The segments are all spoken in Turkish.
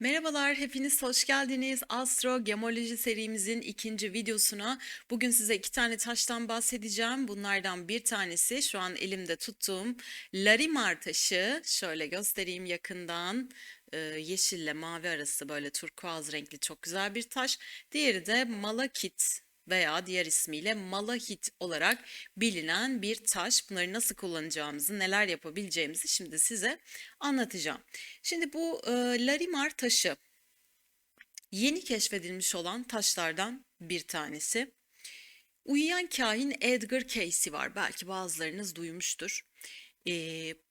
Merhabalar, hepiniz hoş geldiniz. Astro Gemoloji serimizin ikinci videosuna. Bugün size iki tane taştan bahsedeceğim. Bunlardan bir tanesi şu an elimde tuttuğum Larimar taşı. Şöyle göstereyim yakından. Ee, yeşille mavi arası böyle turkuaz renkli çok güzel bir taş. Diğeri de malakit veya diğer ismiyle malahit olarak bilinen bir taş. Bunları nasıl kullanacağımızı, neler yapabileceğimizi şimdi size anlatacağım. Şimdi bu e, Larimar taşı yeni keşfedilmiş olan taşlardan bir tanesi. Uyuyan kahin Edgar Cayce var. Belki bazılarınız duymuştur. E,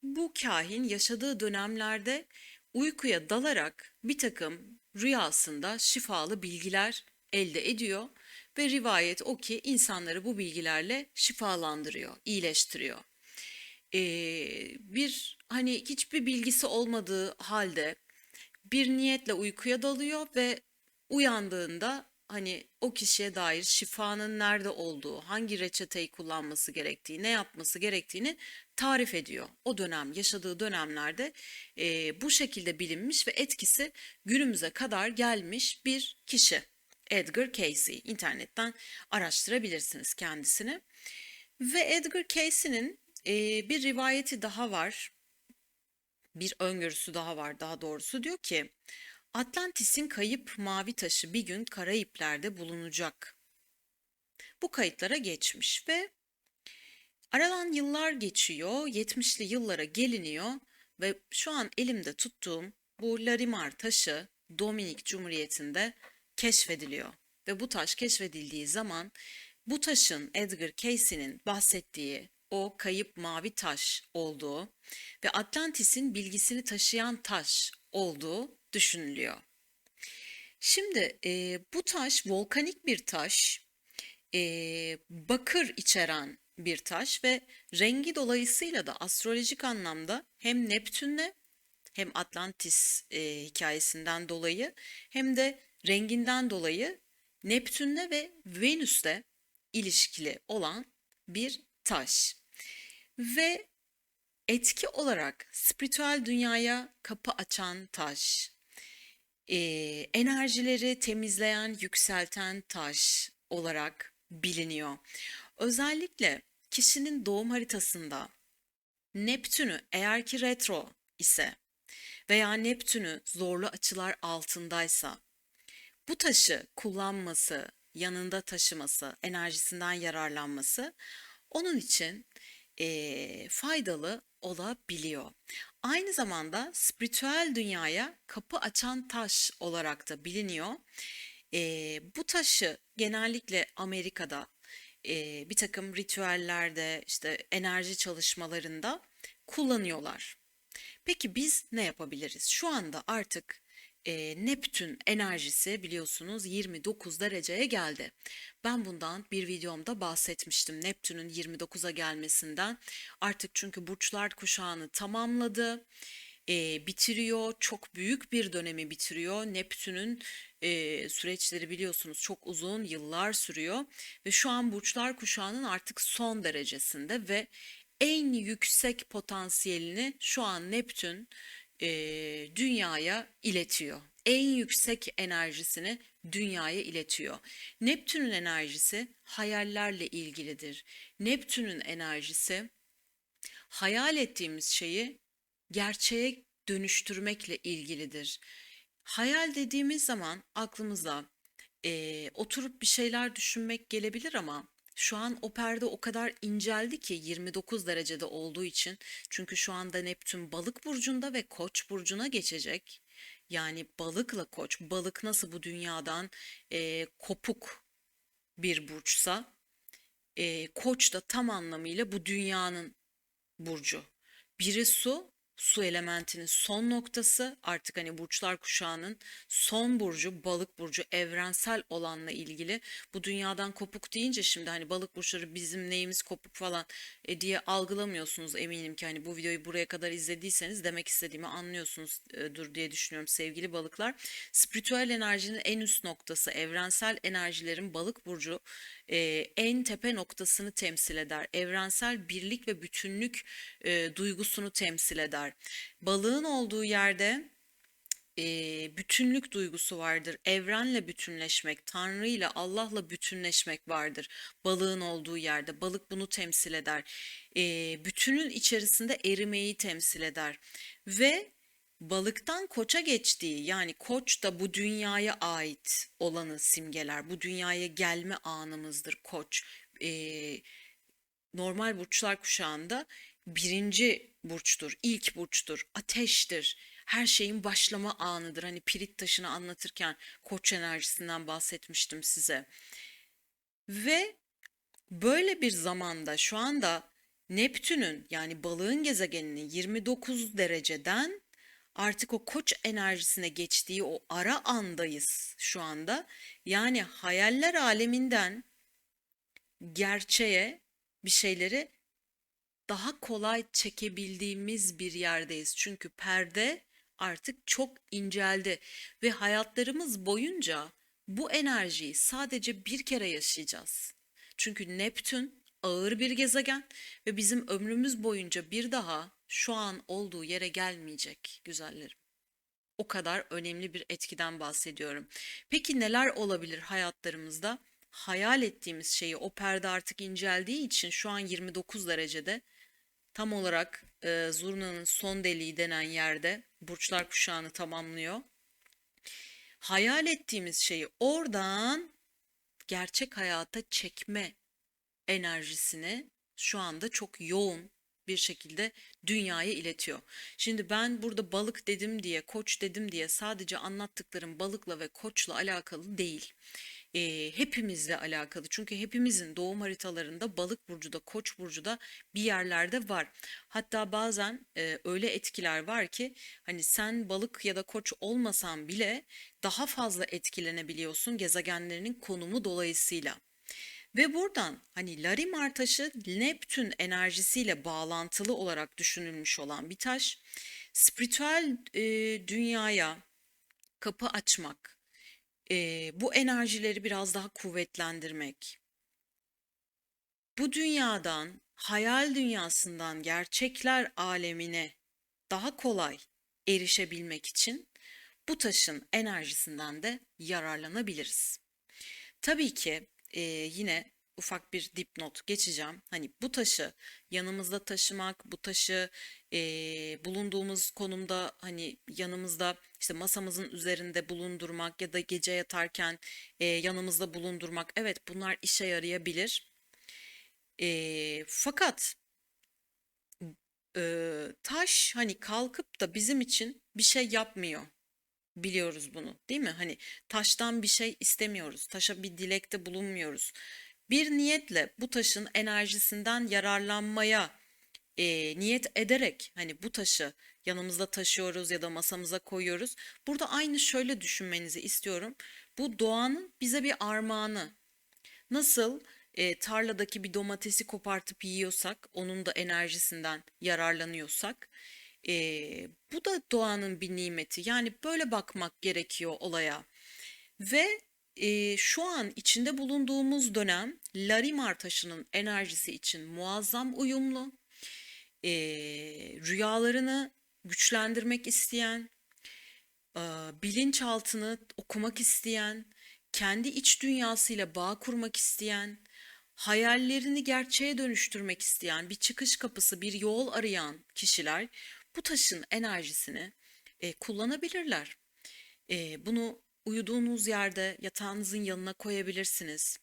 bu kahin yaşadığı dönemlerde uykuya dalarak bir takım rüyasında şifalı bilgiler elde ediyor ve rivayet o ki insanları bu bilgilerle şifalandırıyor, iyileştiriyor. Ee, bir hani hiçbir bilgisi olmadığı halde bir niyetle uykuya dalıyor ve uyandığında hani o kişiye dair şifanın nerede olduğu, hangi reçeteyi kullanması gerektiği, ne yapması gerektiğini tarif ediyor. O dönem, yaşadığı dönemlerde e, bu şekilde bilinmiş ve etkisi günümüze kadar gelmiş bir kişi. Edgar Cayce. internetten araştırabilirsiniz kendisini. Ve Edgar Cayce'nin e, bir rivayeti daha var. Bir öngörüsü daha var daha doğrusu. Diyor ki Atlantis'in kayıp mavi taşı bir gün Karayipler'de bulunacak. Bu kayıtlara geçmiş ve aradan yıllar geçiyor, 70'li yıllara geliniyor ve şu an elimde tuttuğum bu Larimar taşı Dominik Cumhuriyeti'nde keşfediliyor. Ve bu taş keşfedildiği zaman bu taşın Edgar Cayce'nin bahsettiği o kayıp mavi taş olduğu ve Atlantis'in bilgisini taşıyan taş olduğu düşünülüyor. Şimdi e, bu taş volkanik bir taş, e, bakır içeren bir taş ve rengi dolayısıyla da astrolojik anlamda hem Neptün'le hem Atlantis e, hikayesinden dolayı hem de renginden dolayı Neptün'le ve Venüs'le ilişkili olan bir taş. Ve etki olarak spiritüel dünyaya kapı açan taş, e, enerjileri temizleyen, yükselten taş olarak biliniyor. Özellikle kişinin doğum haritasında Neptün'ü eğer ki retro ise veya Neptün'ü zorlu açılar altındaysa bu taşı kullanması, yanında taşıması, enerjisinden yararlanması onun için e, faydalı olabiliyor. Aynı zamanda spiritüel dünyaya kapı açan taş olarak da biliniyor. E, bu taşı genellikle Amerika'da e, bir takım ritüellerde, işte enerji çalışmalarında kullanıyorlar. Peki biz ne yapabiliriz? Şu anda artık e, Neptün enerjisi biliyorsunuz 29 dereceye geldi. Ben bundan bir videomda bahsetmiştim. Neptün'ün 29'a gelmesinden. Artık çünkü burçlar kuşağını tamamladı. E, bitiriyor. Çok büyük bir dönemi bitiriyor. Neptün'ün e, süreçleri biliyorsunuz çok uzun yıllar sürüyor. Ve şu an burçlar kuşağının artık son derecesinde ve en yüksek potansiyelini şu an Neptün e, dünyaya iletiyor. En yüksek enerjisini dünyaya iletiyor. Neptün'ün enerjisi hayallerle ilgilidir. Neptün'ün enerjisi hayal ettiğimiz şeyi gerçeğe dönüştürmekle ilgilidir. Hayal dediğimiz zaman aklımıza e, oturup bir şeyler düşünmek gelebilir ama şu an o perde o kadar inceldi ki 29 derecede olduğu için. Çünkü şu anda Neptün balık burcunda ve koç burcuna geçecek. Yani balıkla koç, balık nasıl bu dünyadan e, kopuk bir burçsa, e, koç da tam anlamıyla bu dünyanın burcu. Biri su, su elementinin son noktası artık hani burçlar kuşağının son burcu balık burcu evrensel olanla ilgili bu dünyadan kopuk deyince şimdi hani balık burçları bizim neyimiz kopuk falan e, diye algılamıyorsunuz eminim ki hani bu videoyu buraya kadar izlediyseniz demek istediğimi anlıyorsunuz e, diye düşünüyorum sevgili balıklar. Spiritüel enerjinin en üst noktası evrensel enerjilerin balık burcu e, en tepe noktasını temsil eder. Evrensel birlik ve bütünlük e, duygusunu temsil eder. Balığın olduğu yerde eee, bütünlük duygusu vardır. Evrenle bütünleşmek, Tanrı ile Allah'la bütünleşmek vardır. Balığın olduğu yerde. Balık bunu temsil eder. Eee, bütünün içerisinde erimeyi temsil eder. Ve balıktan koça geçtiği yani koç da bu dünyaya ait olanı simgeler. Bu dünyaya gelme anımızdır koç. Eee normal burçlar kuşağında birinci burçtur, ilk burçtur, ateştir. Her şeyin başlama anıdır. Hani pirit taşını anlatırken koç enerjisinden bahsetmiştim size. Ve böyle bir zamanda şu anda Neptün'ün yani balığın gezegeninin 29 dereceden artık o koç enerjisine geçtiği o ara andayız şu anda. Yani hayaller aleminden gerçeğe bir şeyleri daha kolay çekebildiğimiz bir yerdeyiz. Çünkü perde artık çok inceldi ve hayatlarımız boyunca bu enerjiyi sadece bir kere yaşayacağız. Çünkü Neptün ağır bir gezegen ve bizim ömrümüz boyunca bir daha şu an olduğu yere gelmeyecek güzellerim. O kadar önemli bir etkiden bahsediyorum. Peki neler olabilir hayatlarımızda? Hayal ettiğimiz şeyi o perde artık inceldiği için şu an 29 derecede tam olarak e, zurnanın son deliği denen yerde burçlar kuşağını tamamlıyor. Hayal ettiğimiz şeyi oradan gerçek hayata çekme enerjisini şu anda çok yoğun bir şekilde dünyaya iletiyor. Şimdi ben burada balık dedim diye, koç dedim diye sadece anlattıklarım balıkla ve koçla alakalı değil. Ee, hepimizle alakalı. Çünkü hepimizin doğum haritalarında balık burcu da koç burcu da bir yerlerde var. Hatta bazen e, öyle etkiler var ki hani sen balık ya da koç olmasan bile daha fazla etkilenebiliyorsun gezegenlerinin konumu dolayısıyla. Ve buradan hani Larimar taşı Neptün enerjisiyle bağlantılı olarak düşünülmüş olan bir taş. Spiritüel e, dünyaya kapı açmak, e, bu enerjileri biraz daha kuvvetlendirmek, bu dünyadan, hayal dünyasından gerçekler alemine daha kolay erişebilmek için bu taşın enerjisinden de yararlanabiliriz. Tabii ki e, yine ufak bir dipnot geçeceğim. Hani bu taşı yanımızda taşımak, bu taşı e, bulunduğumuz konumda hani yanımızda işte masamızın üzerinde bulundurmak ya da gece yatarken e, yanımızda bulundurmak. Evet bunlar işe yarayabilir. E, fakat e, taş hani kalkıp da bizim için bir şey yapmıyor. Biliyoruz bunu, değil mi? Hani taştan bir şey istemiyoruz. Taşa bir dilekte bulunmuyoruz. Bir niyetle bu taşın enerjisinden yararlanmaya e, niyet ederek hani bu taşı yanımızda taşıyoruz ya da masamıza koyuyoruz. Burada aynı şöyle düşünmenizi istiyorum. Bu doğanın bize bir armağanı. Nasıl e, tarladaki bir domatesi kopartıp yiyorsak, onun da enerjisinden yararlanıyorsak, e, bu da doğanın bir nimeti. Yani böyle bakmak gerekiyor olaya. Ve e, şu an içinde bulunduğumuz dönem Larimar taşının enerjisi için muazzam uyumlu. E, rüyalarını güçlendirmek isteyen, e, bilinçaltını okumak isteyen, kendi iç dünyasıyla bağ kurmak isteyen, hayallerini gerçeğe dönüştürmek isteyen, bir çıkış kapısı, bir yol arayan kişiler bu taşın enerjisini e, kullanabilirler. E, bunu uyuduğunuz yerde yatağınızın yanına koyabilirsiniz.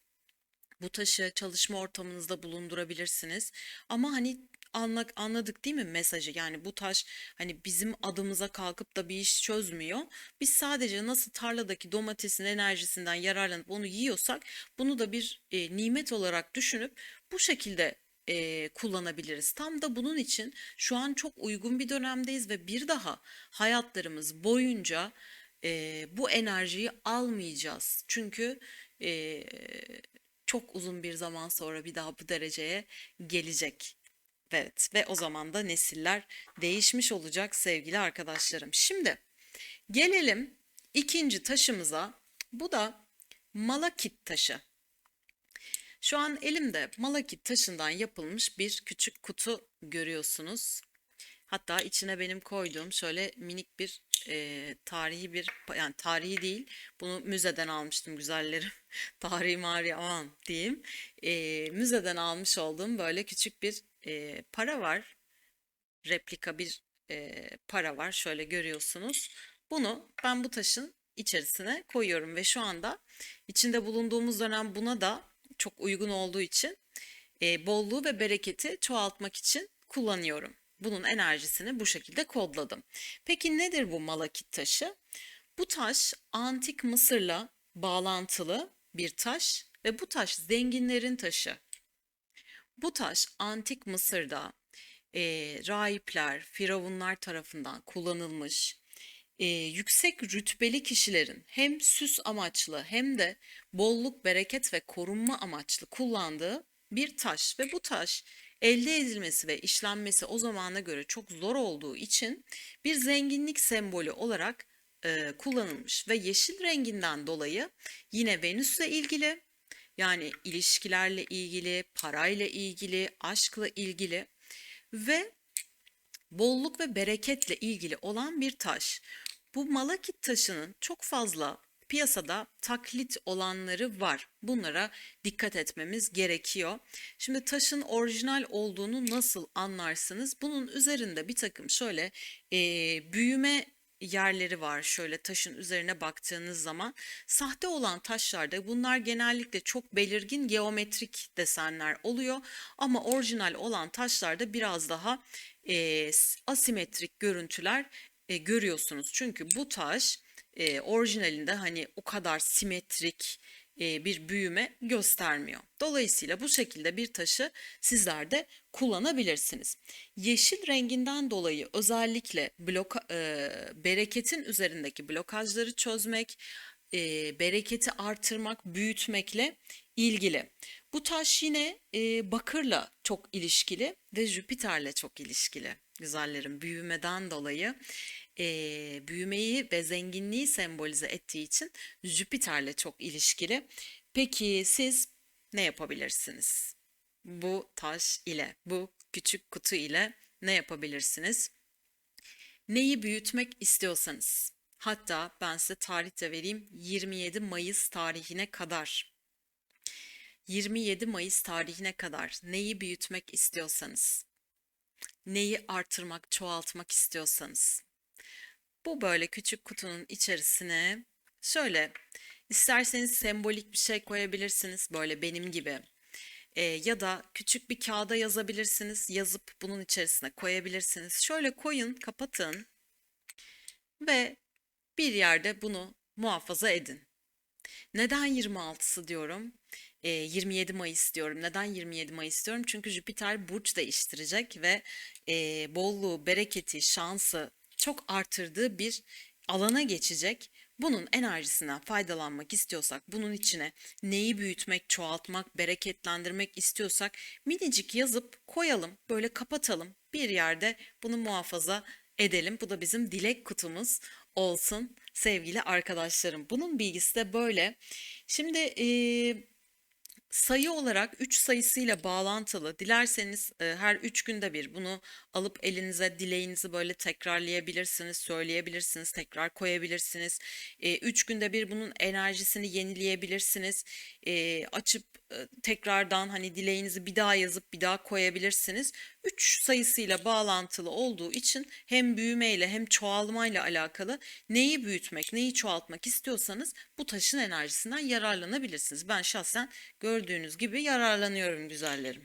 Bu taşı çalışma ortamınızda bulundurabilirsiniz. Ama hani anladık, anladık değil mi mesajı? Yani bu taş hani bizim adımıza kalkıp da bir iş çözmüyor. Biz sadece nasıl tarladaki domatesin enerjisinden yararlanıp onu yiyorsak bunu da bir e, nimet olarak düşünüp bu şekilde e, kullanabiliriz. Tam da bunun için şu an çok uygun bir dönemdeyiz ve bir daha hayatlarımız boyunca e, bu enerjiyi almayacağız. Çünkü e, çok uzun bir zaman sonra bir daha bu dereceye gelecek. Evet ve o zaman da nesiller değişmiş olacak sevgili arkadaşlarım. Şimdi gelelim ikinci taşımıza. Bu da malakit taşı. Şu an elimde malakit taşından yapılmış bir küçük kutu görüyorsunuz. Hatta içine benim koyduğum şöyle minik bir e, tarihi bir yani tarihi değil bunu müzeden almıştım güzellerim. Tarihi mari aman diyeyim. E, müzeden almış olduğum böyle küçük bir e, para var. Replika bir e, para var. Şöyle görüyorsunuz. Bunu ben bu taşın içerisine koyuyorum ve şu anda içinde bulunduğumuz dönem buna da çok uygun olduğu için e, bolluğu ve bereketi çoğaltmak için kullanıyorum. Bunun enerjisini bu şekilde kodladım. Peki nedir bu malakit taşı? Bu taş antik Mısır'la bağlantılı bir taş ve bu taş zenginlerin taşı. Bu taş antik Mısır'da e, rahipler, firavunlar tarafından kullanılmış, e, yüksek rütbeli kişilerin hem süs amaçlı hem de bolluk, bereket ve korunma amaçlı kullandığı bir taş ve bu taş elde edilmesi ve işlenmesi o zamana göre çok zor olduğu için bir zenginlik sembolü olarak e, kullanılmış ve yeşil renginden dolayı yine Venüs'le ilgili yani ilişkilerle ilgili, parayla ilgili, aşkla ilgili ve bolluk ve bereketle ilgili olan bir taş. Bu malakit taşının çok fazla piyasada taklit olanları var. Bunlara dikkat etmemiz gerekiyor. Şimdi taşın orijinal olduğunu nasıl anlarsınız? Bunun üzerinde bir takım şöyle e, büyüme yerleri var şöyle taşın üzerine baktığınız zaman. Sahte olan taşlarda bunlar genellikle çok belirgin geometrik desenler oluyor ama orijinal olan taşlarda biraz daha e, asimetrik görüntüler e, görüyorsunuz. Çünkü bu taş e, orijinalinde hani o kadar simetrik e, bir büyüme göstermiyor. Dolayısıyla bu şekilde bir taşı sizler de kullanabilirsiniz. Yeşil renginden dolayı özellikle bloka, e, bereketin üzerindeki blokajları çözmek, e, bereketi artırmak, büyütmekle ilgili. Bu taş yine e, bakırla çok ilişkili ve Jüpiter'le çok ilişkili. Güzellerin büyümeden dolayı e, büyümeyi ve zenginliği sembolize ettiği için Jüpiter'le çok ilişkili. Peki siz ne yapabilirsiniz? Bu taş ile, bu küçük kutu ile ne yapabilirsiniz? Neyi büyütmek istiyorsanız, hatta ben size tarih de vereyim 27 Mayıs tarihine kadar 27 Mayıs tarihine kadar neyi büyütmek istiyorsanız, neyi artırmak, çoğaltmak istiyorsanız, bu böyle küçük kutunun içerisine şöyle isterseniz sembolik bir şey koyabilirsiniz böyle benim gibi. Ee, ya da küçük bir kağıda yazabilirsiniz. Yazıp bunun içerisine koyabilirsiniz. Şöyle koyun, kapatın ve bir yerde bunu muhafaza edin. Neden 26'sı diyorum? E, 27 Mayıs diyorum. Neden 27 Mayıs diyorum? Çünkü Jüpiter burç değiştirecek ve e, bolluğu, bereketi, şansı çok artırdığı bir alana geçecek. Bunun enerjisinden faydalanmak istiyorsak, bunun içine neyi büyütmek, çoğaltmak, bereketlendirmek istiyorsak minicik yazıp koyalım, böyle kapatalım. Bir yerde bunu muhafaza edelim. Bu da bizim dilek kutumuz olsun sevgili arkadaşlarım. Bunun bilgisi de böyle. Şimdi e, sayı olarak 3 sayısıyla bağlantılı. Dilerseniz e, her 3 günde bir bunu alıp elinize dileğinizi böyle tekrarlayabilirsiniz, söyleyebilirsiniz, tekrar koyabilirsiniz. 3 e, günde bir bunun enerjisini yenileyebilirsiniz. E, açıp e, tekrardan hani dileğinizi bir daha yazıp bir daha koyabilirsiniz. 3 sayısıyla bağlantılı olduğu için hem büyümeyle hem çoğalmayla alakalı neyi büyütmek, neyi çoğaltmak istiyorsanız bu taşın enerjisinden yararlanabilirsiniz. Ben şahsen gördüğünüz gibi yararlanıyorum güzellerim.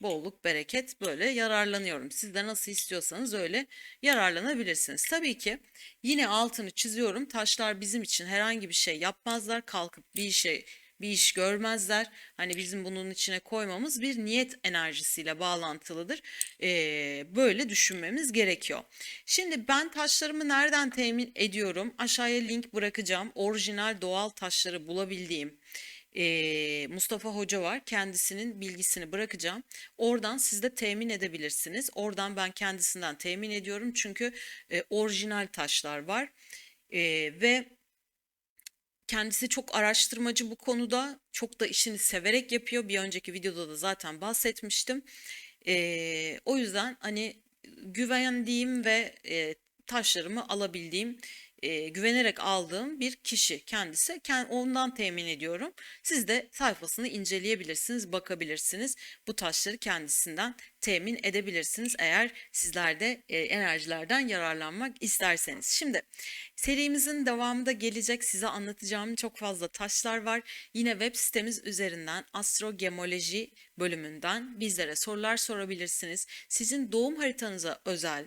Bolluk, bereket böyle yararlanıyorum. Siz de nasıl istiyorsanız öyle yararlanabilirsiniz. Tabii ki yine altını çiziyorum. Taşlar bizim için herhangi bir şey yapmazlar. Kalkıp bir şey bir iş görmezler. Hani bizim bunun içine koymamız bir niyet enerjisiyle bağlantılıdır. Ee, böyle düşünmemiz gerekiyor. Şimdi ben taşlarımı nereden temin ediyorum? Aşağıya link bırakacağım. Orijinal doğal taşları bulabildiğim e, Mustafa Hoca var. Kendisinin bilgisini bırakacağım. Oradan siz de temin edebilirsiniz. Oradan ben kendisinden temin ediyorum. Çünkü e, orijinal taşlar var. E, ve Kendisi çok araştırmacı bu konuda. Çok da işini severek yapıyor. Bir önceki videoda da zaten bahsetmiştim. Ee, o yüzden hani güvendiğim ve e, taşlarımı alabildiğim, e, güvenerek aldığım bir kişi kendisi. Ken- Ondan temin ediyorum. Siz de sayfasını inceleyebilirsiniz, bakabilirsiniz. Bu taşları kendisinden temin edebilirsiniz eğer sizler de e, enerjilerden yararlanmak isterseniz. Şimdi serimizin devamı da gelecek. Size anlatacağım çok fazla taşlar var. Yine web sitemiz üzerinden astrogemoloji bölümünden bizlere sorular sorabilirsiniz. Sizin doğum haritanıza özel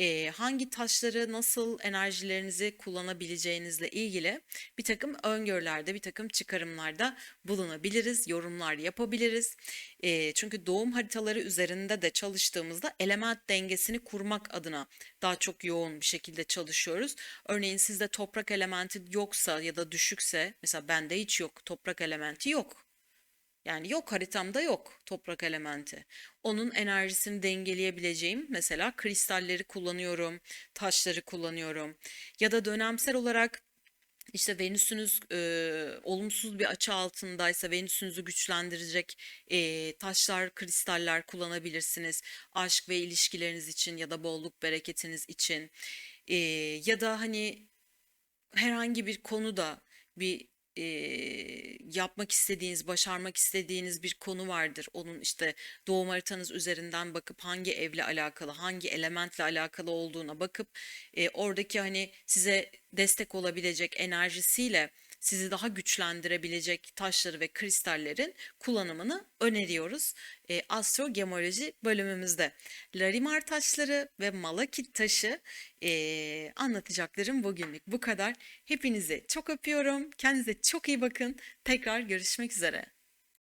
e, hangi taşları nasıl enerjilerinizi kullanabileceğinizle ilgili bir takım öngörülerde, bir takım çıkarımlarda bulunabiliriz, yorumlar yapabiliriz. E, çünkü doğum haritaları üzerinde de çalıştığımızda element dengesini kurmak adına daha çok yoğun bir şekilde çalışıyoruz. Örneğin sizde toprak elementi yoksa ya da düşükse, mesela bende hiç yok, toprak elementi yok. Yani yok haritamda yok toprak elementi. Onun enerjisini dengeleyebileceğim mesela kristalleri kullanıyorum, taşları kullanıyorum. Ya da dönemsel olarak işte Venüs'ünüz e, olumsuz bir açı altındaysa Venüs'ünüzü güçlendirecek e, taşlar, kristaller kullanabilirsiniz. Aşk ve ilişkileriniz için ya da bolluk bereketiniz için. E, ya da hani herhangi bir konuda bir eee, yapmak istediğiniz, başarmak istediğiniz bir konu vardır. Onun işte doğum haritanız üzerinden bakıp hangi evle alakalı, hangi elementle alakalı olduğuna bakıp eee, oradaki hani size destek olabilecek enerjisiyle sizi daha güçlendirebilecek taşları ve kristallerin kullanımını öneriyoruz. E, astrogemoloji bölümümüzde. Larimar taşları ve malakit taşı e, anlatacaklarım bugünlük bu kadar. Hepinizi çok öpüyorum. Kendinize çok iyi bakın. Tekrar görüşmek üzere.